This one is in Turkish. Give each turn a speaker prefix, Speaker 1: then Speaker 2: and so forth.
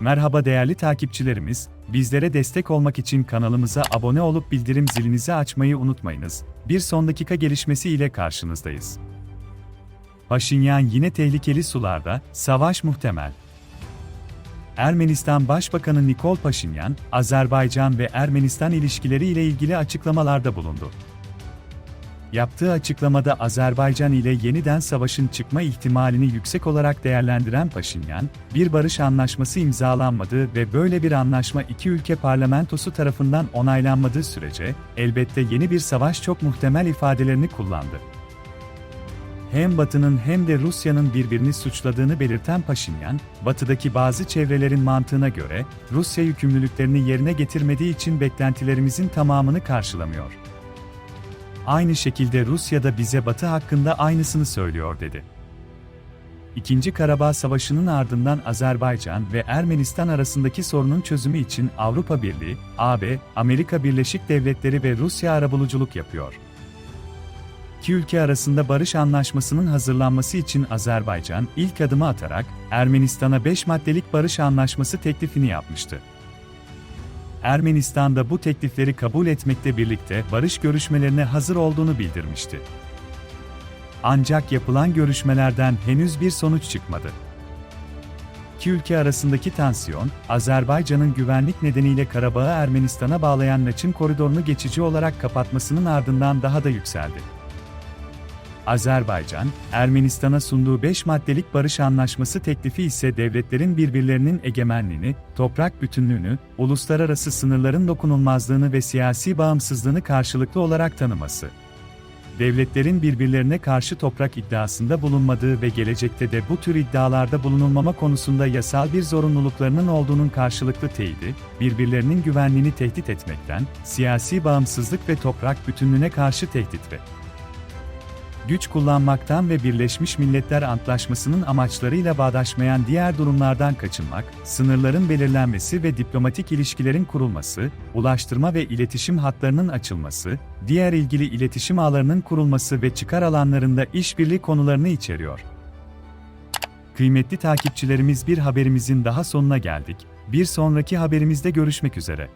Speaker 1: Merhaba değerli takipçilerimiz, bizlere destek olmak için kanalımıza abone olup bildirim zilinizi açmayı unutmayınız. Bir son dakika gelişmesi ile karşınızdayız. Paşinyan yine tehlikeli sularda, savaş muhtemel. Ermenistan Başbakanı Nikol Paşinyan, Azerbaycan ve Ermenistan ilişkileri ile ilgili açıklamalarda bulundu. Yaptığı açıklamada Azerbaycan ile yeniden savaşın çıkma ihtimalini yüksek olarak değerlendiren Paşinyan, bir barış anlaşması imzalanmadığı ve böyle bir anlaşma iki ülke parlamentosu tarafından onaylanmadığı sürece, elbette yeni bir savaş çok muhtemel ifadelerini kullandı. Hem Batı'nın hem de Rusya'nın birbirini suçladığını belirten Paşinyan, Batı'daki bazı çevrelerin mantığına göre, Rusya yükümlülüklerini yerine getirmediği için beklentilerimizin tamamını karşılamıyor. Aynı şekilde Rusya da bize Batı hakkında aynısını söylüyor dedi. İkinci Karabağ Savaşı'nın ardından Azerbaycan ve Ermenistan arasındaki sorunun çözümü için Avrupa Birliği, AB, Amerika Birleşik Devletleri ve Rusya arabuluculuk yapıyor. İki ülke arasında barış anlaşmasının hazırlanması için Azerbaycan ilk adımı atarak Ermenistan'a 5 maddelik barış anlaşması teklifini yapmıştı. Ermenistan da bu teklifleri kabul etmekle birlikte barış görüşmelerine hazır olduğunu bildirmişti. Ancak yapılan görüşmelerden henüz bir sonuç çıkmadı. İki ülke arasındaki tansiyon, Azerbaycan'ın güvenlik nedeniyle Karabağ'ı Ermenistan'a bağlayan Laçın koridorunu geçici olarak kapatmasının ardından daha da yükseldi. Azerbaycan, Ermenistan'a sunduğu 5 maddelik barış anlaşması teklifi ise devletlerin birbirlerinin egemenliğini, toprak bütünlüğünü, uluslararası sınırların dokunulmazlığını ve siyasi bağımsızlığını karşılıklı olarak tanıması. Devletlerin birbirlerine karşı toprak iddiasında bulunmadığı ve gelecekte de bu tür iddialarda bulunulmama konusunda yasal bir zorunluluklarının olduğunun karşılıklı teyidi, birbirlerinin güvenliğini tehdit etmekten, siyasi bağımsızlık ve toprak bütünlüğüne karşı tehdit ve güç kullanmaktan ve Birleşmiş Milletler Antlaşması'nın amaçlarıyla bağdaşmayan diğer durumlardan kaçınmak, sınırların belirlenmesi ve diplomatik ilişkilerin kurulması, ulaştırma ve iletişim hatlarının açılması, diğer ilgili iletişim ağlarının kurulması ve çıkar alanlarında işbirliği konularını içeriyor. Kıymetli takipçilerimiz bir haberimizin daha sonuna geldik. Bir sonraki haberimizde görüşmek üzere.